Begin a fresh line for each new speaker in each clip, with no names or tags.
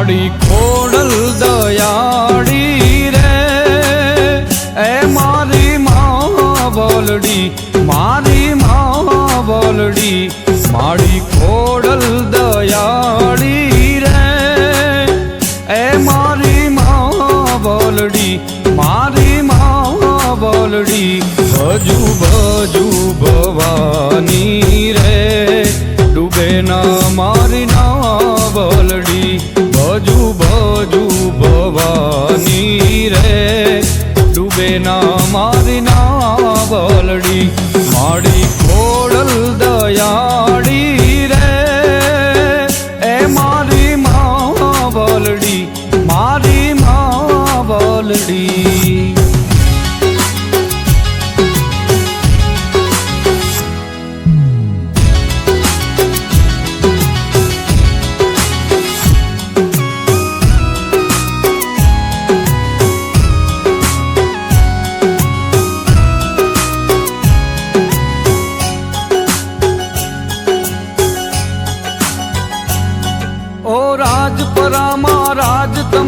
માડી ખોડલ દયાળી રે. એ મારી મા બોલડી, મારી મા બોલડી માડી ખોડલ દયાળી રે. એ મારી મા બોલડી, મારી મા બોલડી ભજુ ભજુ ભવાની રે. ડૂબે ના મારી ના ખોડલ દયાળી રે. એ મારી માં બોલડી મારી માં બોલડી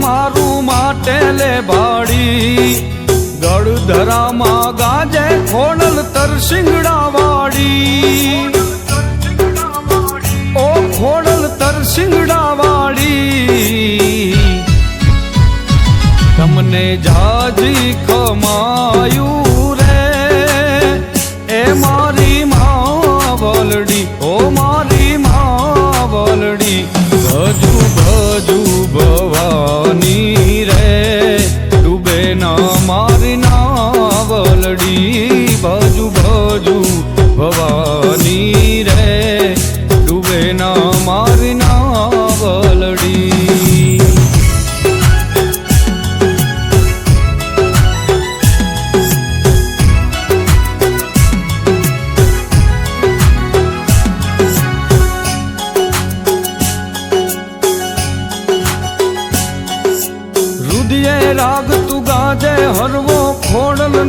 તમારું માટે લે ભાડી ગળધરામાં ગાજે ખોડલ તરસિંગડા વાડી. ઓ ખોડલ તરસિંગડા વાડી. તમને જાજી કમાયું રે. એ મારી મા બોલડી બોલડી બાજુ બાજુ ભવાની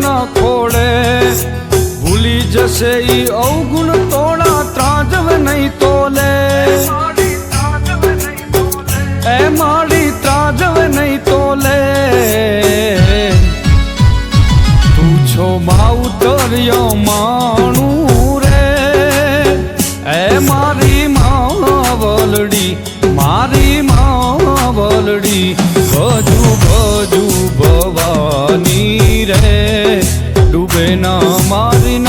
ના ખોળે. ભૂલી જશે ઈ અવગુણ તોડા ત્રાજવ નહીં તોલે. એ માડી ત્રાજવ નહીં તોલે. તું છો માઉતર્યો માણું રે. એ મારી ના મારી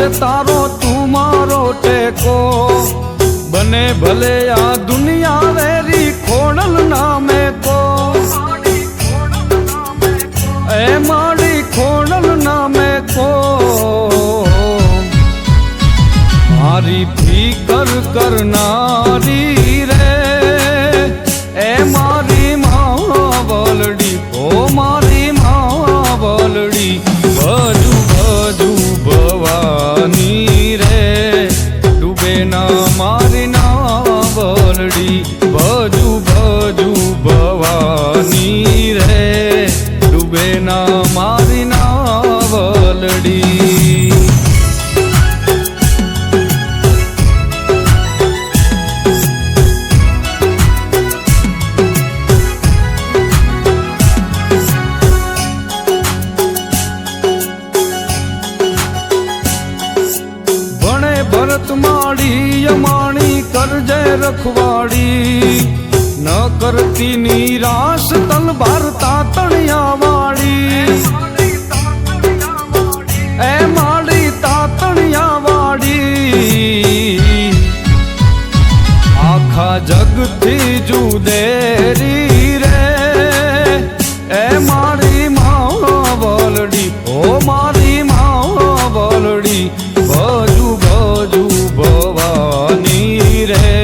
છે તારો તું મારો ટેકો. બને ભલે આ દુનિયા ના મારી ના બોલડી કરજે રખવાડી, ન કરતી નિરાશ તન તાતણિયા તણિયા વાળી એ માડી તાતણિયા વાળી આખા જગથી જુદેરી રે iré.